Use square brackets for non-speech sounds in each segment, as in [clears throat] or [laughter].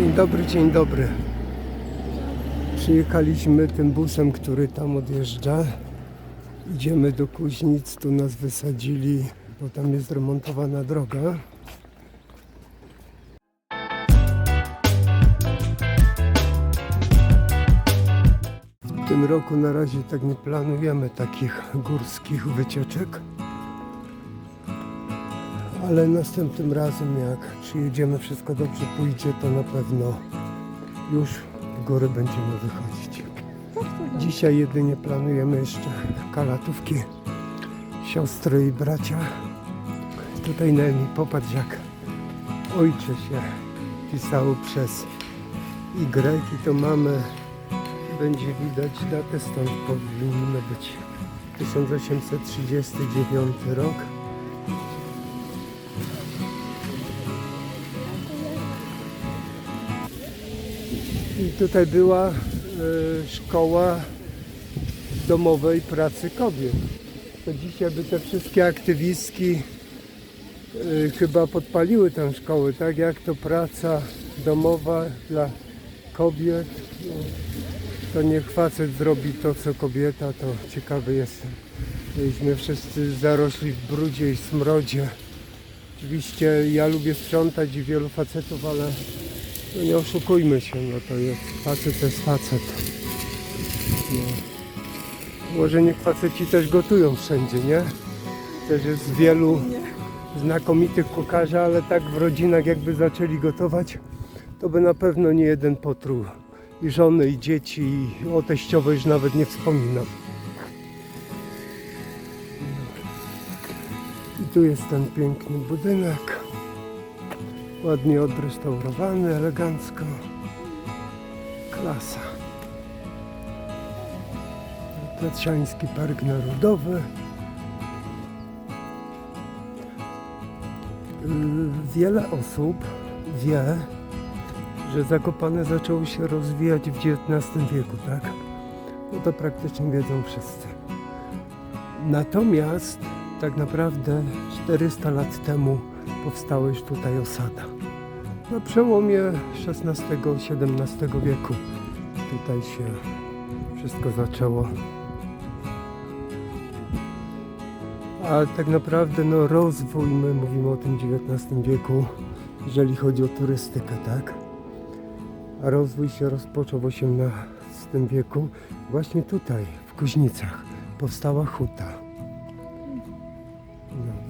Dzień dobry, dzień dobry. Przyjechaliśmy tym busem, który tam odjeżdża. Idziemy do Kuźnic, tu nas wysadzili, bo tam jest remontowana droga. W tym roku na razie tak nie planujemy takich górskich wycieczek. Ale następnym razem, jak przyjedziemy, wszystko dobrze pójdzie, to na pewno już w góry będziemy wychodzić. Dzisiaj jedynie planujemy jeszcze kalatówki, siostry i bracia. Tutaj na popatrz jak ojcze się pisało przez Y i to mamy, będzie widać datę, stąd powinno być 1839 rok. I tutaj była e, szkoła domowej pracy kobiet. To dzisiaj by te wszystkie aktywistki e, chyba podpaliły tę szkołę, tak jak to praca domowa dla kobiet. No, to niech facet zrobi to, co kobieta, to ciekawy jestem. Byliśmy wszyscy zarośli w brudzie i smrodzie. Oczywiście ja lubię sprzątać i wielu facetów, ale no nie oszukujmy się, no to jest facet to jest facet. No. Może niech faceci też gotują wszędzie, nie? Też jest wielu znakomitych kucharzy, ale tak w rodzinach jakby zaczęli gotować, to by na pewno nie jeden potruł. I żony, i dzieci, i o teściowej już nawet nie wspominam. I tu jest ten piękny budynek. Ładnie odrestaurowany, elegancko. Klasa. Tatrzański Park Narodowy. Yy, Wiele osób wie, że Zakopane zaczęło się rozwijać w XIX wieku, tak? No to praktycznie wiedzą wszyscy. Natomiast tak naprawdę 400 lat temu powstała już tutaj osada. Na przełomie XVI-XVII wieku tutaj się wszystko zaczęło. A tak naprawdę no, rozwój, my mówimy o tym XIX wieku, jeżeli chodzi o turystykę, tak? A rozwój się rozpoczął w XVIII wieku. Właśnie tutaj, w Kuźnicach, powstała huta.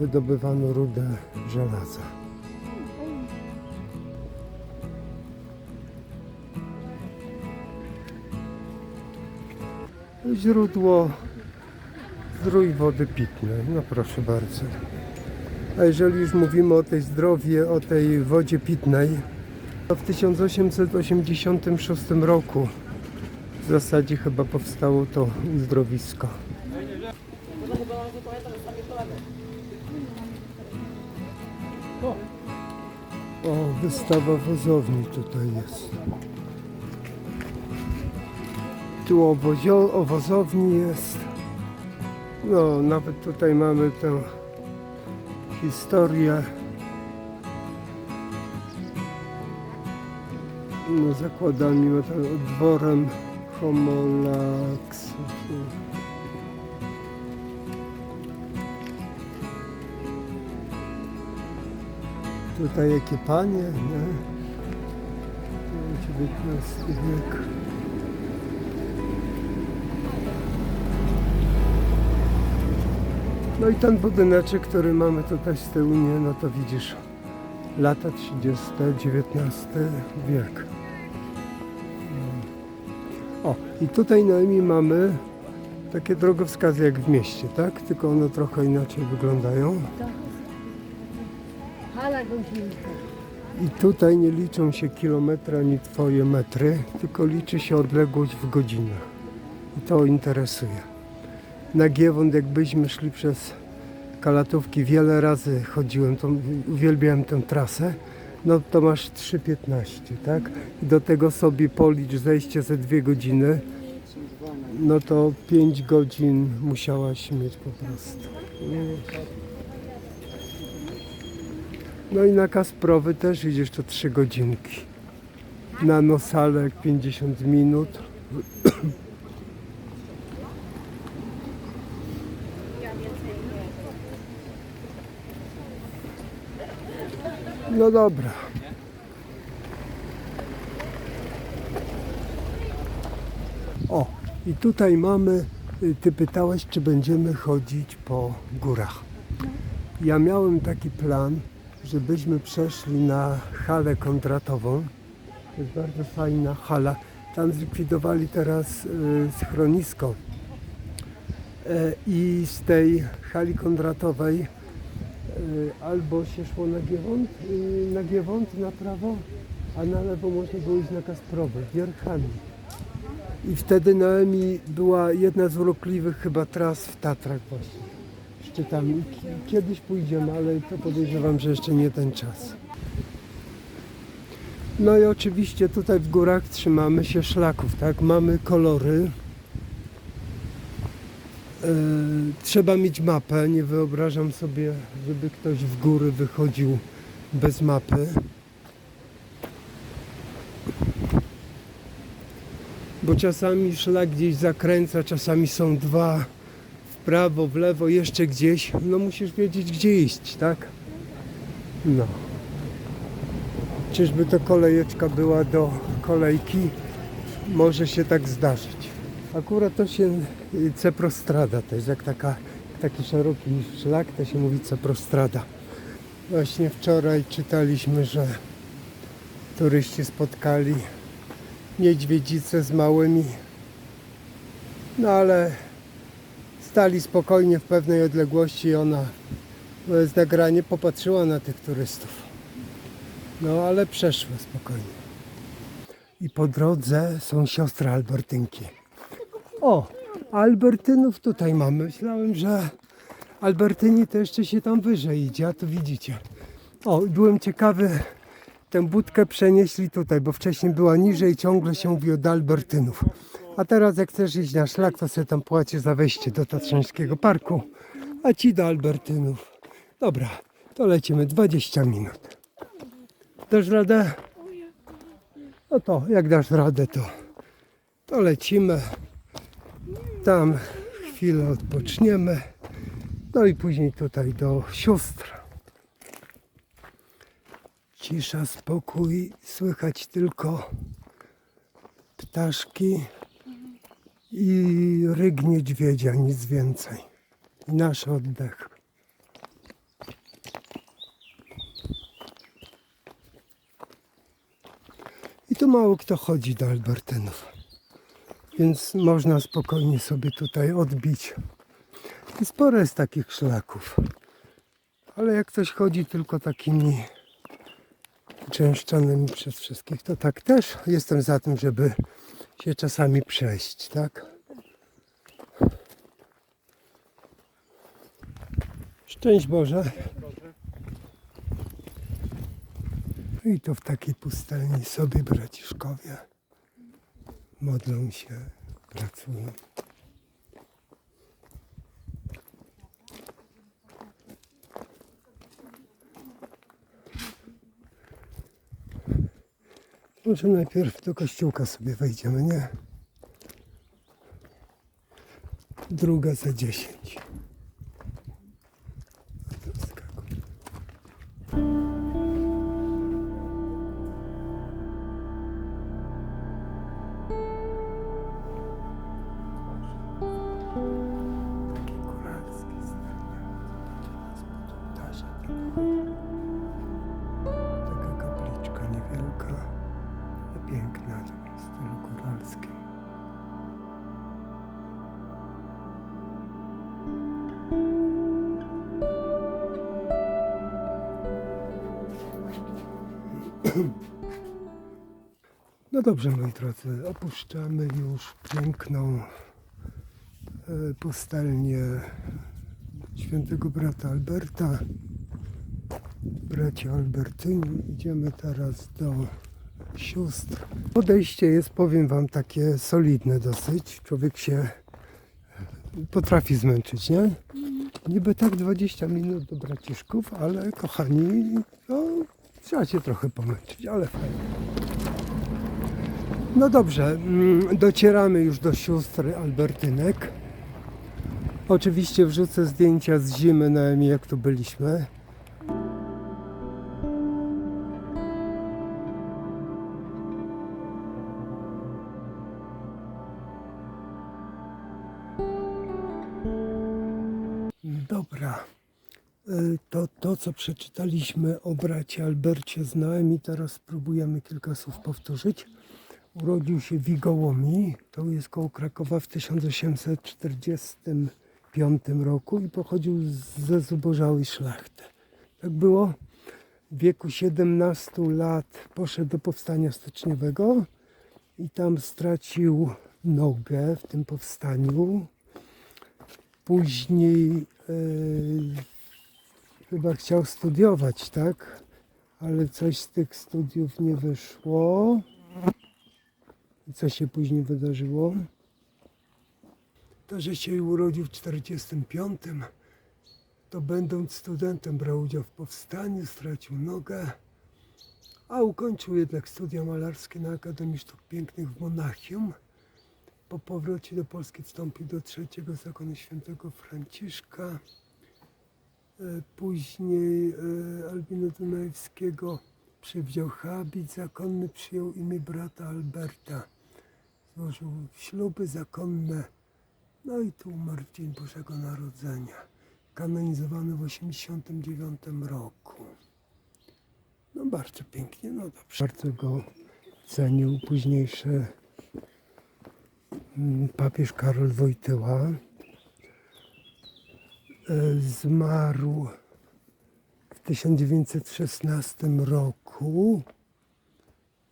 No, wydobywano rudę żelaza. Źródło zdrój wody pitnej. No proszę bardzo. A jeżeli już mówimy o tej zdrowie, o tej wodzie pitnej, to w 1886 roku w zasadzie chyba powstało to uzdrowisko. Wystawa wozowni tutaj jest. Tu o, wozio, o wozowni jest. No, nawet tutaj mamy tę historię. No, zakładami metal- dworem Homolax. Tutaj jakie panie, nie? XIX wiek. No i ten budyneczek, który mamy tutaj z tyłu, nie, no to widzisz, lata 30, XIX wiek. O, i tutaj na Emi mamy takie drogowskazy jak w mieście, tak? Tylko one trochę inaczej wyglądają. I tutaj nie liczą się kilometry ani twoje metry, tylko liczy się odległość w godzinach. I to interesuje. Na Giewont jakbyśmy szli przez Kalatówki, wiele razy chodziłem, to uwielbiałem tę trasę, no to masz 3,15, tak? I do tego sobie policz zejście ze dwie godziny, no to 5 godzin musiałaś mieć po prostu. No i na Kasprowy też idziesz to 3 godzinki. na Nosalek 50 minut. No dobra. O, i tutaj mamy, y, ty pytałeś, czy będziemy chodzić po górach. Ja miałem taki plan, żebyśmy przeszli na halę kontratową. To jest bardzo fajna hala. Tam zlikwidowali teraz y, schronisko. E, I z tej hali kontratowej y, albo się szło na Giewont, y, na Giewont na prawo, a na lewo można było iść na Kasprowy, wierchami. I wtedy Noemi była jedna z urokliwych chyba tras w Tatrach właśnie. Szczytami. I ki- Kiedyś pójdziemy, ale to podejrzewam, że jeszcze nie ten czas. No i oczywiście tutaj w górach trzymamy się szlaków, tak? Mamy kolory. Yy, trzeba mieć mapę. Nie wyobrażam sobie, żeby ktoś w góry wychodził bez mapy. Bo czasami szlak gdzieś zakręca, czasami są dwa prawo, w lewo, jeszcze gdzieś. No musisz wiedzieć, gdzie iść, tak? No. Czyżby to kolejeczka była do kolejki? Może się tak zdarzyć. Akurat to się y, ceprostrada to jest jak taka, taki szeroki szlak, to się mówi ceprostrada. Właśnie wczoraj czytaliśmy, że turyści spotkali niedźwiedzice z małymi. No ale stali spokojnie w pewnej odległości i ona, bo jest nagranie, popatrzyła na tych turystów. No ale przeszły spokojnie. I po drodze są siostry Albertynki. O, Albertynów tutaj mamy. Myślałem, że Albertyni to jeszcze się tam wyżej idzie, a tu widzicie. O, byłem ciekawy, tę budkę przenieśli tutaj, bo wcześniej była niżej, ciągle się mówi od Albertynów. A teraz jak chcesz iść na szlak, to sobie tam płacisz za wejście do Tatrzańskiego Parku, a ci do Albertynów. Dobra, to lecimy 20 minut. Dasz radę? No to jak dasz radę, to, to lecimy. Tam chwilę odpoczniemy. No i później tutaj do sióstr. Cisza, spokój, słychać tylko ptaszki i ryg niedźwiedzia, nic więcej. I nasz oddech. I tu mało kto chodzi do Albertynów. Więc można spokojnie sobie tutaj odbić. I sporo jest takich szlaków. Ale jak ktoś chodzi tylko takimi częszczonymi przez wszystkich, to tak też jestem za tym, żeby się czasami przejść, tak? Szczęść Boże. I to w takiej pustelni sobie braciszkowie modlą się, pracują. Może najpierw do kościółka sobie wejdziemy, nie? Druga za dziesięć. Taka kapliczka niewielka, piękna w stylu góralskim. No dobrze, moi drodzy, opuszczamy już piękną e, pustelnię świętego brata Alberta, bracia Albertyni. Idziemy teraz do sióstr. Podejście jest, powiem Wam, takie solidne dosyć. Człowiek się potrafi zmęczyć, nie? Niby tak 20 minut do braciszków, ale kochani, no, trzeba się trochę pomęczyć, ale fajnie. No dobrze, mm, docieramy już do sióstr Albertynek. Oczywiście wrzucę zdjęcia z zimy na Emi, jak tu byliśmy. Co przeczytaliśmy o bracie Albercie z Noemi, teraz spróbujemy kilka słów powtórzyć. Urodził się w Wigołomi, to jest koło Krakowa w 1845 roku i pochodził ze zubożałej szlachty. Tak było. W wieku 17 lat poszedł do powstania styczniowego i tam stracił nogę w tym powstaniu. Później e, chyba chciał studiować, tak? Ale coś z tych studiów nie wyszło. I co się później wydarzyło? To, że się urodził w 45, to będąc studentem brał udział w powstaniu, stracił nogę, a ukończył jednak studia malarskie na Akademii Sztuk Pięknych w Monachium. Po powrocie do Polski wstąpił do trzeciego zakonu świętego Franciszka. E, Później e, Albino Dunajewskiego przywdział habit zakonny, przyjął imię brata Alberta. Złożył śluby zakonne, no i tu umarł w Dzień Bożego Narodzenia. Kanonizowany w 1989 roku. No bardzo pięknie, no dobrze. Bardzo go cenił późniejszy mm, papież Karol Wojtyła. Zmarł w 1916 roku.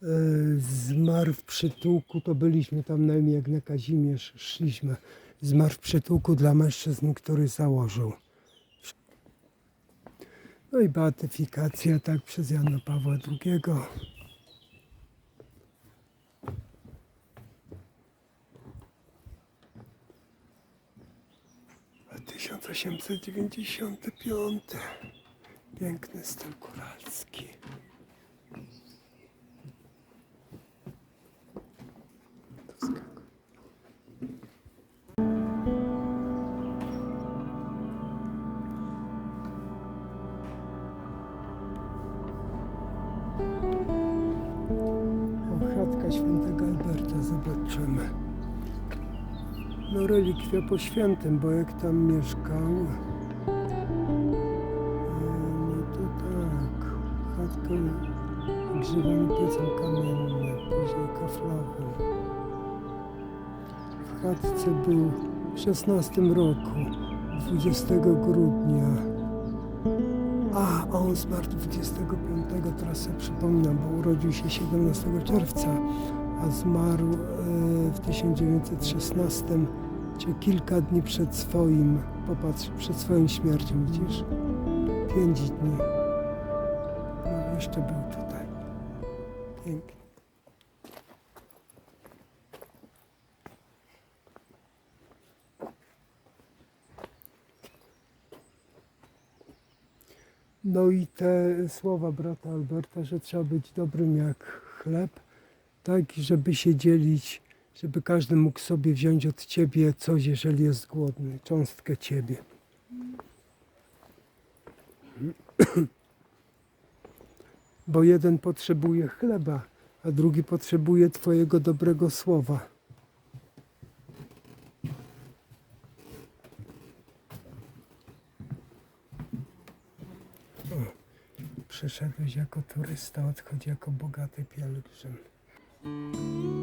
E, Zmarł w przytułku, to byliśmy tam na imię jak na Kazimierz, szliśmy. Zmarł w przytułku dla mężczyzn, który założył. No i beatyfikacja tak przez Jana Pawła II. 1895. Piękny styl góralski. O, chatka świętego Alberta, zobaczymy. No relikwia po świętym, bo jak tam mieszkał, e, no to tak, chatka grzewany piecem kamiennym, później kaflowym. W chatce był w 16 roku, 20 grudnia. A, a on zmarł 25, teraz sobie przypominam, bo urodził się 17 czerwca, a zmarł e, w 1916, czyli kilka dni przed swoim, popatrz, przed swoją śmiercią, widzisz? Pięć dni. No, jeszcze był tutaj. Pięknie. No i te słowa brata Alberta, że trzeba być dobrym jak chleb, tak, i żeby się dzielić, żeby każdy mógł sobie wziąć od ciebie coś, jeżeli jest głodny, cząstkę ciebie. [clears throat] Bo jeden potrzebuje chleba, a drugi potrzebuje twojego dobrego słowa. Przyszedłeś jako turysta, odchodź jako bogaty pielgrzym. To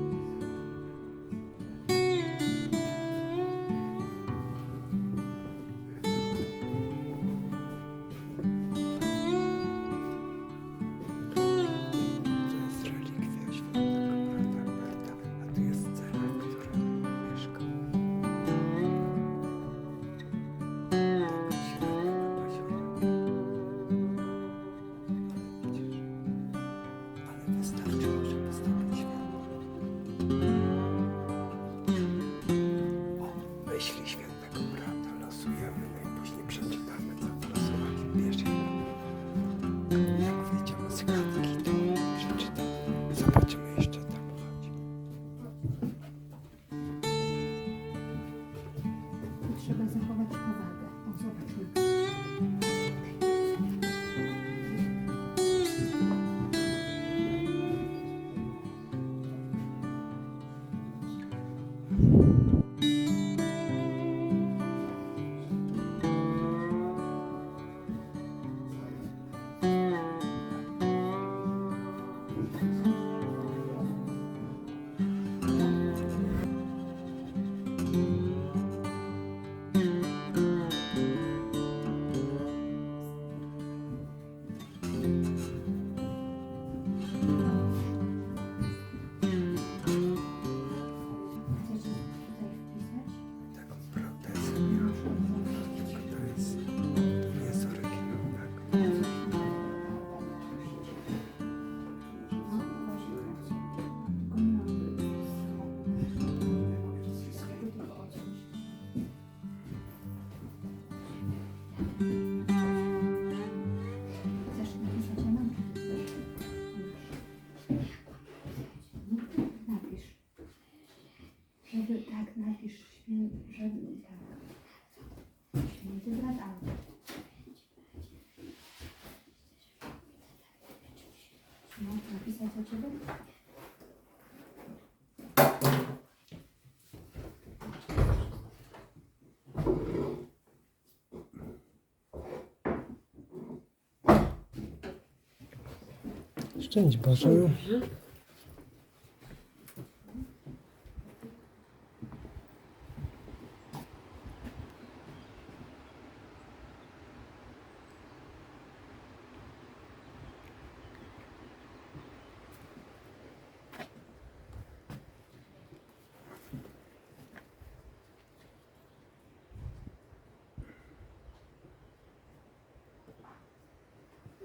Szczęść Boże.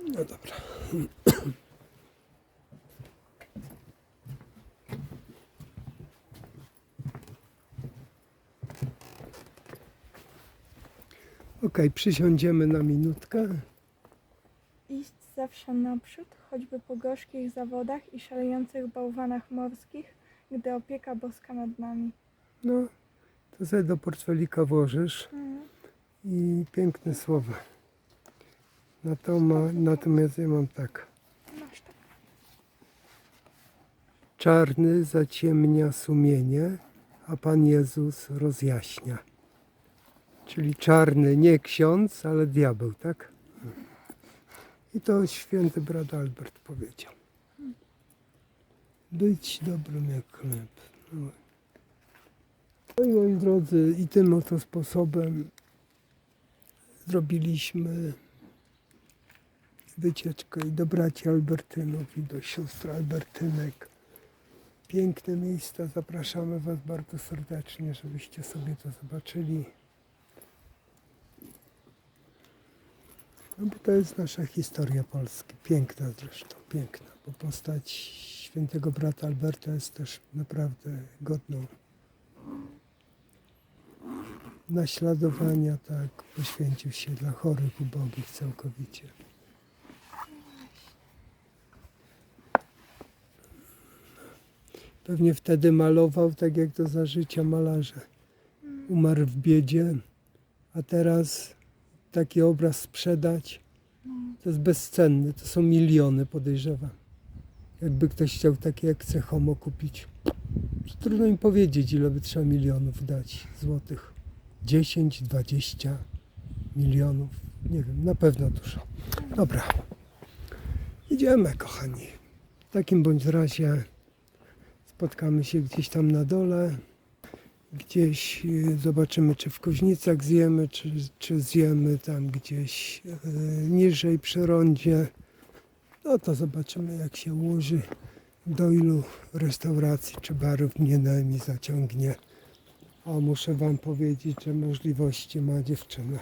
No dobra. Okej, przysiądziemy na minutkę. Iść zawsze naprzód, choćby po gorzkich zawodach i szalejących bałwanach morskich, gdy opieka boska nad nami. No, to sobie do portfelika włożysz Mm. i piękne słowa. Na to ma, natomiast ja mam tak. Masz tak. Czarny zaciemnia sumienie, a Pan Jezus rozjaśnia. Czyli czarny nie ksiądz, ale diabeł, tak? I to święty brat Albert powiedział. Być dobrym jak chleb. No. No i moi drodzy, i tym oto sposobem zrobiliśmy wycieczkę i do braci Albertynów, i do sióstr Albertynek. Piękne miejsca, zapraszamy Was bardzo serdecznie, żebyście sobie to zobaczyli. No bo to jest nasza historia Polski, piękna zresztą, piękna, bo postać świętego brata Alberta jest też naprawdę godną naśladowania, tak, poświęcił się dla chorych, ubogich całkowicie. Pewnie wtedy malował tak jak to za życia malarze. Umarł w biedzie, a teraz taki obraz sprzedać to jest bezcenny. To są miliony, podejrzewam. Jakby ktoś chciał takie jak chce homo kupić. Trudno mi powiedzieć, ile by trzeba milionów dać złotych. 10, 20 milionów. Nie wiem, na pewno dużo. Dobra. Idziemy, kochani. W takim bądź razie spotkamy się gdzieś tam na dole. Gdzieś y, zobaczymy, czy w Kuźnicach zjemy, czy, czy zjemy tam gdzieś y, niżej przy rondzie. No to zobaczymy, jak się ułoży, do ilu restauracji czy barów mnie Noemi zaciągnie. A muszę Wam powiedzieć, że możliwości ma dziewczyna.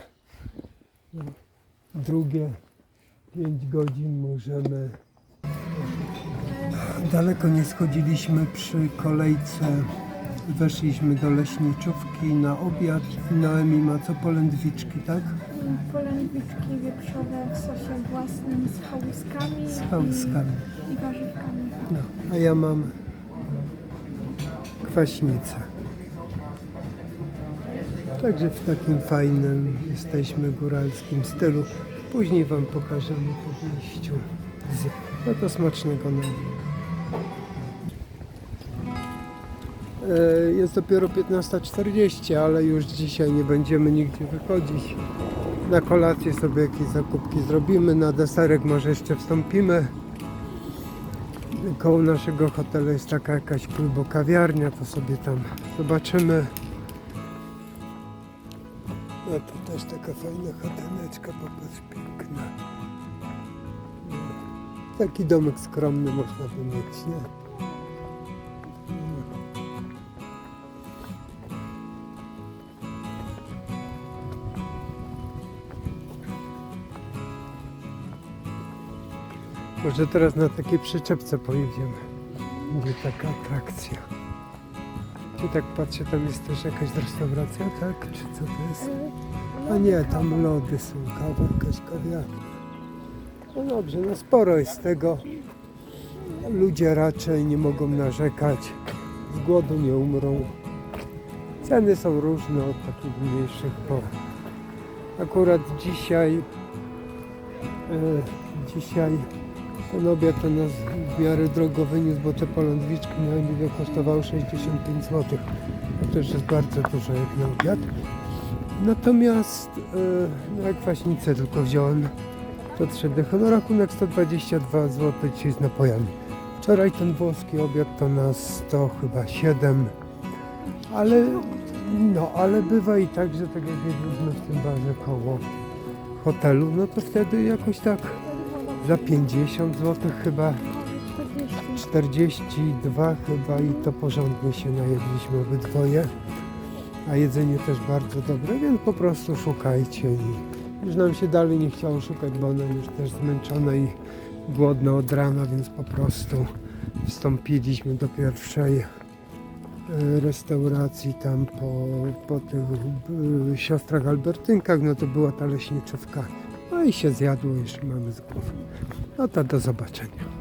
Drugie 5 godzin możemy. Daleko nie schodziliśmy przy kolejce. Weszliśmy do leśniczówki na obiad. Noemi ma co polędwiczki, tak? Polędwiczki wieprzowe w sosie własnym z chałuskami Z chałuskami. i warzywkami. No, a ja mam kwaśnicę. Także w takim fajnym jesteśmy góralskim stylu. Później Wam pokażemy po wyjściu. Z... No to smacznego nam. Jest dopiero 15.40, ale już dzisiaj nie będziemy nigdzie wychodzić. Na kolację sobie jakieś zakupki zrobimy, na deserek może jeszcze wstąpimy. Koło naszego hotelu jest taka jakaś klubo-kawiarnia, to sobie tam zobaczymy. No to też taka fajna chatyneczka, popatrz, piękna. Taki domek skromny można by mieć, nie? Może teraz na takiej przyczepce pojedziemy. Będzie taka atrakcja. Czy tak patrzę, tam jest też jakaś restauracja, tak? Czy co to jest? A nie, tam lody są, kawa, jakaś kawiarnia. No dobrze, no sporo jest tego. Ludzie raczej nie mogą narzekać. Z głodu nie umrą. Ceny są różne od takich mniejszych po... Akurat dzisiaj... E, dzisiaj Ten obiad to nas w miarę drogo wyniósł, bo te polędwiczki miały mi kosztowały 65 zł. To też jest bardzo dużo jak na obiad. Natomiast e, no jak kwaśnicę tylko wziąłem, to 3 dychy. No rachunek 122 zł dzisiaj z napojami. Wczoraj ten włoski obiad to na 100 chyba 7, ale no, ale bywa i tak, że tak jak jedliśmy w tym barze koło hotelu, no to wtedy jakoś tak za 50 zł chyba 42 chyba i to porządnie się najedliśmy obydwoje. A jedzenie też bardzo dobre, więc po prostu szukajcie i już nam się dalej nie chciało szukać, bo ona już też zmęczona i głodna od rana, więc po prostu wstąpiliśmy do pierwszej e, restauracji tam po, po tych e, siostrach Albertynkach, no to była ta leśniczówka. No i się zjadło, już mamy z głowy. No to do zobaczenia.